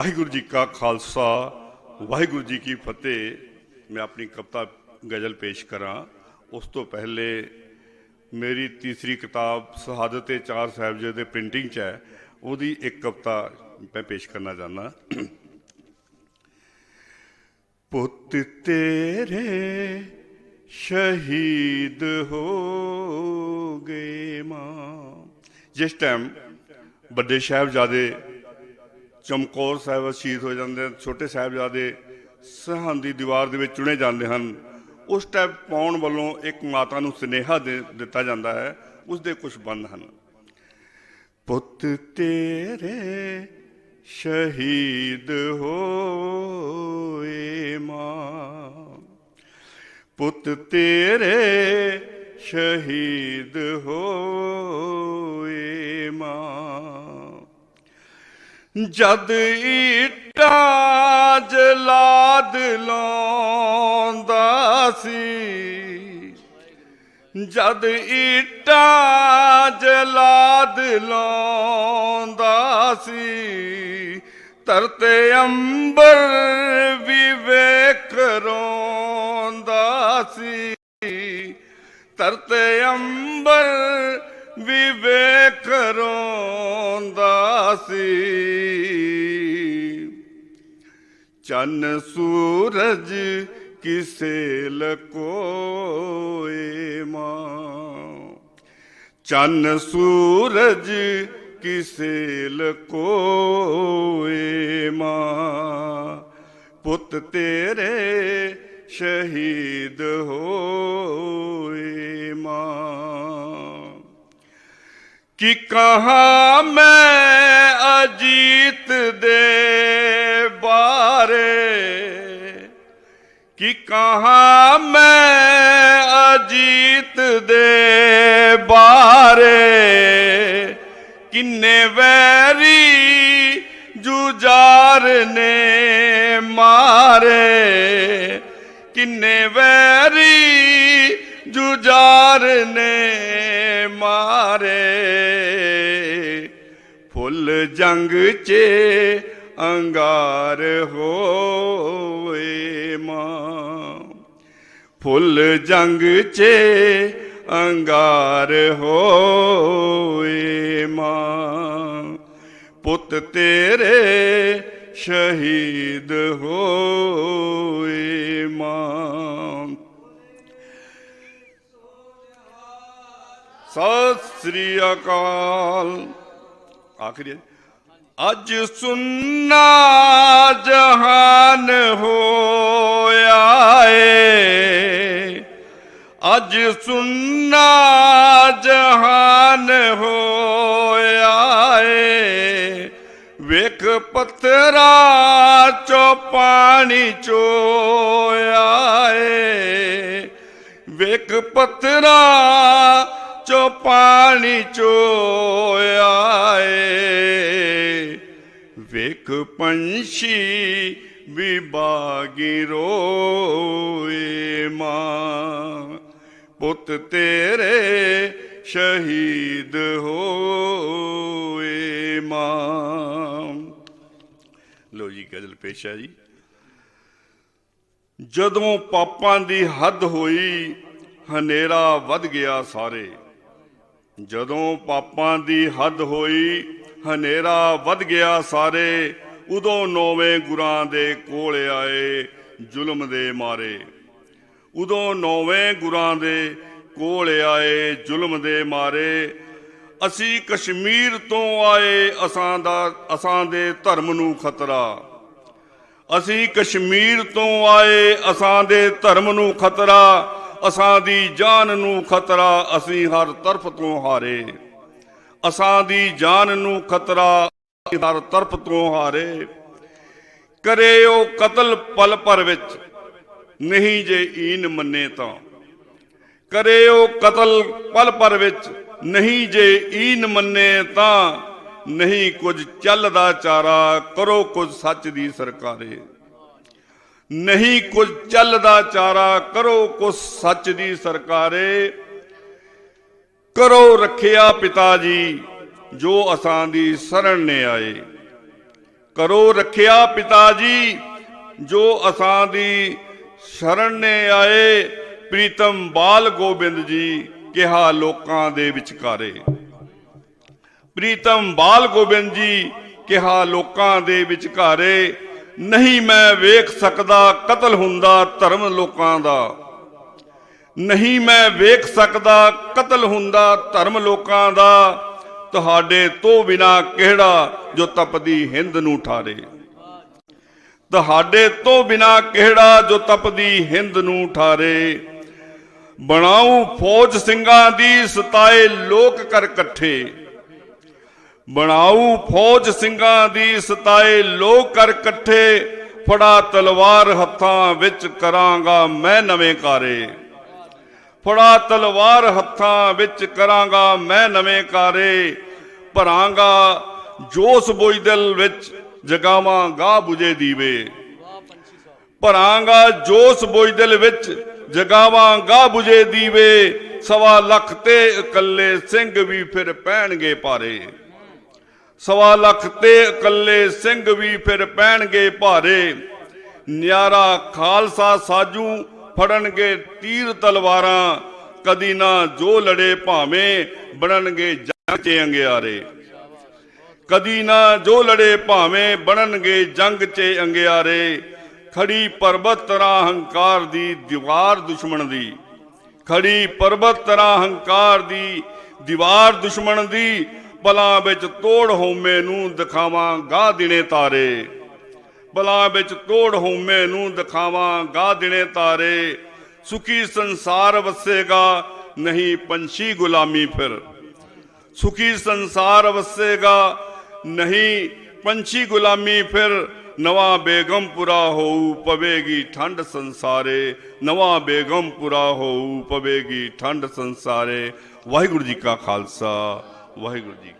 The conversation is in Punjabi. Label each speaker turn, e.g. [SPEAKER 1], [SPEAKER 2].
[SPEAKER 1] ਵਾਹਿਗੁਰੂ ਜੀ ਕਾ ਖਾਲਸਾ, ਵਾਹਿਗੁਰੂ ਜੀ ਕੀ ਫਤਿਹ। ਮੈਂ ਆਪਣੀ ਕਵਿਤਾ ਗਜ਼ਲ ਪੇਸ਼ ਕਰਾਂ। ਉਸ ਤੋਂ ਪਹਿਲੇ ਮੇਰੀ ਤੀਸਰੀ ਕਿਤਾਬ ਸ਼ਹਾਦਤ ਤੇ ਚਾਰ ਸਾਹਿਬਜ਼ਾਦੇ ਦੇ ਪ੍ਰਿੰਟਿੰਗ 'ਚ ਹੈ। ਉਹਦੀ ਇੱਕ ਕਵਿਤਾ ਮੈਂ ਪੇਸ਼ ਕਰਨਾ ਚਾਹੁੰਦਾ। ਪੁੱਤ ਤੇਰੇ ਸ਼ਹੀਦ ਹੋ ਗਏ ਮਾਂ। ਜਿਸ ਟਾਈਮ ਵੱਡੇ ਸਾਹਿਬਜ਼ਾਦੇ ਚਮਕੌਰ ਸਾਹਿਬ ਸ਼ਹੀਦ ਹੋ ਜਾਂਦੇ ਹਨ, ਛੋਟੇ ਸਾਹਿਬਜ਼ਾਦੇ ਸਰਹੰਦ ਦੀ ਦੀਵਾਰ ਦੇ ਵਿੱਚ ਚੁਣੇ ਜਾਂਦੇ ਹਨ। ਉਸ ਟਾਈਮ ਪਾਉਣ ਵੱਲੋਂ ਇੱਕ ਮਾਤਾ ਨੂੰ ਸਨੇਹਾ ਦੇ ਦਿੱਤਾ ਜਾਂਦਾ ਹੈ ਉਸ ਦੇ ਕੁਝ ਬੰਦ ਹਨ। ਪੁੱਤ ਤੇਰੇ ਸ਼ਹੀਦ ਹੋਏ ਮਾਂ, ਪੁੱਤ ਤੇਰੇ ਸ਼ਹੀਦ ਹੋਏ ਮਾਂ। ਜਦ ਈਟਾਂ ਜਲਾਦ ਲਾਉਂਦਾ ਸੀ, ਜਦ ਈਟਾਂ ਜਲਾਦ ਲਾਉਂਦਾ ਸੀ ਤਰਤੇ ਅੰਬਰ ਵਿਵੇਕ ਰੋਂਦਾ ਸੀ ਤਰਤੇ ਅੰਬਰ ਵਿਵੇਕ ਰੋਂਦਾ ਸੀ। ਚੰਨ ਸੂਰਜ ਕਿਸੇ ਲਕੋਏ ਮਾਂ। ਚੰਨ ਸੂਰਜ ਕਿਸੇ ਲਕੋਏ ਮਾਂ। ਪੁੱਤ ਤੇਰੇ ਸ਼ਹੀਦ ਹੋਏ ਮਾਂ। ਕਿ ਕਹਾ ਮੈਂ ਅਜੀਤ ਦੇ ਬਾਰੇ? ਕਿ ਕਹਾ ਮੈਂ ਅਜੀਤ ਦੇ ਬਾਰੇ? ਕਿੰਨੇ ਵੈਰੀ ਜੁਜਾਰ ਨੇ ਮਾਰੇ? ਕਿੰਨੇ ਵੈਰੀ ਜੁਜਾਰ ਨੇ ਫੁੱਲ ਜੰਗ 'ਚ ਅੰਗਾਰ ਹੋਏ ਮਾਂ। ਫੁੱਲ ਜੰਗ 'ਚ ਅੰਗਾਰ ਹੋਏ ਮਾਂ। ਪੁੱਤ ਤੇਰੇ ਸ਼ਹੀਦ ਹੋਏ ਮਾਂ। ਸਤਿ ਸ੍ਰੀ ਅਕਾਲ। ਆਖਰੀ ਅੱਜ ਸੁੰਨਾ ਜਹਾਨ ਹੋਇਆ ਏ। ਅੱਜ ਸੁੰਨਾ ਜਹਾਨ ਹੋਇਆ ਏ। ਵੇਖ ਪੱਥਰਾ ਚੋਂ ਪਾਣੀ ਚੋਇਆ ਏ। ਵੇਖ ਪੱਥਰਾ ਪਾਣੀ ਚੋਇਆ ਵੇਖ ਪੰਛੀ ਵੀ ਬਾਗੀ ਰੋਏ ਮਾਂ। ਪੁੱਤ ਤੇਰੇ ਸ਼ਹੀਦ ਹੋਏ ਮਾਂ। ਲੋ ਜੀ, ਗਜ਼ਲ ਪੇਸ਼ਾ ਜੀ। ਜਦੋਂ ਪਾਪਾਂ ਦੀ ਹੱਦ ਹੋਈ, ਹਨੇਰਾ ਵੱਧ ਗਿਆ ਸਾਰੇ। ਜਦੋਂ ਪਾਪਾਂ ਦੀ ਹੱਦ ਹੋਈ, ਹਨੇਰਾ ਵੱਧ ਗਿਆ ਸਾਰੇ, ਉਦੋਂ ਨੌਵੇਂ ਗੁਰਾਂ ਦੇ ਕੋਲ ਆਏ, ਜ਼ੁਲਮ ਦੇ ਮਾਰੇ। ਉਦੋਂ ਨੌਵੇਂ ਗੁਰਾਂ ਦੇ ਕੋਲ ਆਏ, ਜ਼ੁਲਮ ਦੇ ਮਾਰੇ। ਅਸੀਂ ਕਸ਼ਮੀਰ ਤੋਂ ਆਏ, ਅਸਾਂ ਦਾ, ਅਸਾਂ ਦੇ ਧਰਮ ਨੂੰ ਖਤਰਾ। ਅਸੀਂ ਕਸ਼ਮੀਰ ਤੋਂ ਆਏ, ਅਸਾਂ ਦੇ ਧਰਮ ਨੂੰ ਖਤਰਾ। ਅਸਾਂ ਦੀ ਜਾਨ ਨੂੰ ਖਤਰਾ ਅਸੀਂ ਹਰ ਤਰਫ ਤੋਂ ਹਾਰੇ। ਅਸਾਂ ਦੀ ਜਾਨ ਨੂੰ ਖਤਰਾ ਹਰ ਤਰਫ ਤੋਂ ਹਾਰੇ। ਕਰੇ ਉਹ ਕਤਲ ਪਲ ਭਰ ਵਿੱਚ, ਨਹੀਂ ਜੇ ਈਨ ਮੰਨੇ ਤਾਂ। ਕਰੇ ਉਹ ਕਤਲ ਪਲ ਭਰ ਵਿੱਚ, ਨਹੀਂ ਜੇ ਈਨ ਮੰਨੇ ਤਾਂ। ਨਹੀਂ ਕੁਝ ਚੱਲਦਾ ਚਾਰਾ, ਕਰੋ ਕੁਝ ਸੱਚ ਦੀ ਸਰਕਾਰੇ। ਨਹੀਂ ਕੁਝ ਚੱਲਦਾ ਚਾਰਾ, ਕਰੋ ਕੁਛ ਸੱਚ ਦੀ ਸਰਕਾਰੇ। ਕਰੋ ਰੱਖਿਆ ਪਿਤਾ ਜੀ, ਜੋ ਅਸਾਂ ਦੀ ਸ਼ਰਨ ਨੇ ਆਏ। ਕਰੋ ਰੱਖਿਆ ਪਿਤਾ ਜੀ, ਜੋ ਅਸਾਂ ਦੀ ਸ਼ਰਨ ਨੇ ਆਏ। ਪ੍ਰੀਤਮ ਬਾਲ ਗੋਬਿੰਦ ਜੀ, ਕਿਹਾ ਲੋਕਾਂ ਦੇ ਵਿਚਕਾਰੇ। ਪ੍ਰੀਤਮ ਬਾਲ ਗੋਬਿੰਦ ਜੀ, ਕਿਹਾ ਲੋਕਾਂ ਦੇ ਵਿਚਕਾਰੇ। ਨਹੀਂ ਮੈਂ ਵੇਖ ਸਕਦਾ, ਕਤਲ ਹੁੰਦਾ ਧਰਮ ਲੋਕਾਂ ਦਾ। ਨਹੀਂ ਮੈਂ ਵੇਖ ਸਕਦਾ, ਕਤਲ ਹੁੰਦਾ ਧਰਮ ਲੋਕਾਂ ਦਾ। ਤੁਹਾਡੇ ਤੋਂ ਬਿਨਾ ਕਿਹੜਾ ਜੋ ਤਪਦੀ ਹਿੰਦ ਨੂੰ ਠਾਰੇ? ਤੁਹਾਡੇ ਤੋਂ ਬਿਨਾ ਕਿਹੜਾ ਜੋ ਤਪਦੀ ਹਿੰਦ ਨੂੰ ਠਾਰੇ? ਬਣਾਉ ਫੌਜ ਸਿੰਘਾਂ ਦੀ, ਸਤਾਏ ਲੋਕ ਕਰ ਇਕੱਠੇ। ਬਣਾਉ ਫੌਜ ਸਿੰਘਾਂ ਦੀ ਸਤਾਏ ਲੋਕ ਕਰ ਇਕੱਠੇ, ਫੜਾ ਤਲਵਾਰ ਹੱਥਾਂ ਵਿੱਚ ਕਰਾਂਗਾ ਮੈਂ ਨਵੇਂ ਕਾਰੇ। ਫੜਾ ਤਲਵਾਰ ਹੱਥਾਂ ਵਿੱਚ ਕਰਾਂਗਾ ਮੈਂ ਨਵੇਂ ਕਾਰੇ, ਭਰਾਂਗਾ ਜੋਸ ਬੋਇਦਲ ਵਿੱਚ ਜਗਾਵਾਂ ਗਾ 부ਜੇ ਦੀਵੇ। ਭਰਾਂਗਾ ਜੋਸ ਬੋਇਦਲ ਵਿੱਚ ਜਗਾਵਾਂ ਗਾ 부ਜੇ ਦੀਵੇ, ਸਵਾ ਲੱਖ ਤੇ ਇਕੱਲੇ ਸਿੰਘ ਵੀ ਫਿਰ ਪੈਣਗੇ ਪਾਰੇ। ਸਵਾ ਲੱਖ ਤੇ ਇਕੱਲੇ ਸਿੰਘ ਵੀ ਫਿਰ ਪੈਣਗੇ ਭਾਰੇ। ਨਿਆਰਾ ਖਾਲਸਾ ਸਾਜੂ ਫੜਨਗੇ ਤੀਰ ਤਲਵਾਰਾਂ, ਕਦੀ ਨਾ ਜੋ ਲੜੇ ਭਾਵੇਂ ਬਣਨਗੇ ਜੰਗ 'ਚ ਅੰਗਿਆਰੇ। ਕਦੀ ਨਾ ਜੋ ਲੜੇ ਭਾਵੇਂ ਬਣਨਗੇ ਜੰਗ 'ਚ ਅੰਗਿਆਰੇ, ਖੜੀ ਪਰਬਤ ਤਰ੍ਹਾਂ ਹੰਕਾਰ ਦੀ ਦੀਵਾਰ ਦੁਸ਼ਮਣ ਦੀ। ਖੜੀ ਪਰਬਤ ਤਰ੍ਹਾਂ ਹੰਕਾਰ ਦੀ ਦੀਵਾਰ ਦੁਸ਼ਮਣ ਦੀ ਬਲਾਂ ਵਿੱਚ ਤੋੜ ਹੋਮੇ ਨੂੰ ਦਿਖਾਵਾਂ ਗਾ ਦਿਨੇ ਤਾਰੇ। ਬਲਾਂ ਵਿੱਚ ਤੋੜ ਹੋਮੇ ਨੂੰ ਦਿਖਾਵਾਂ ਗਾ ਦਿਨੇ ਤਾਰੇ। ਸੁਖੀ ਸੰਸਾਰ ਵਸੇਗਾ, ਨਹੀਂ ਪੰਛੀ ਗੁਲਾਮੀ ਫਿਰ। ਸੁਖੀ ਸੰਸਾਰ ਵਸੇਗਾ, ਨਹੀਂ ਪੰਛੀ ਗੁਲਾਮੀ ਫਿਰ। ਨਵਾਂ ਬੇਗਮਪੁਰਾ ਹੋਊ, ਪਵੇਗੀ ਠੰਡ ਸੰਸਾਰੇ। ਨਵਾਂ ਬੇਗਮਪੁਰਾ ਹੋਊ, ਪਵੇਗੀ ਠੰਡ ਸੰਸਾਰੇ। ਵਾਹਿਗੁਰੂ ਜੀ ਕਾ ਖਾਲਸਾ। ਵਾਹਿਗੁਰੂ ਜੀ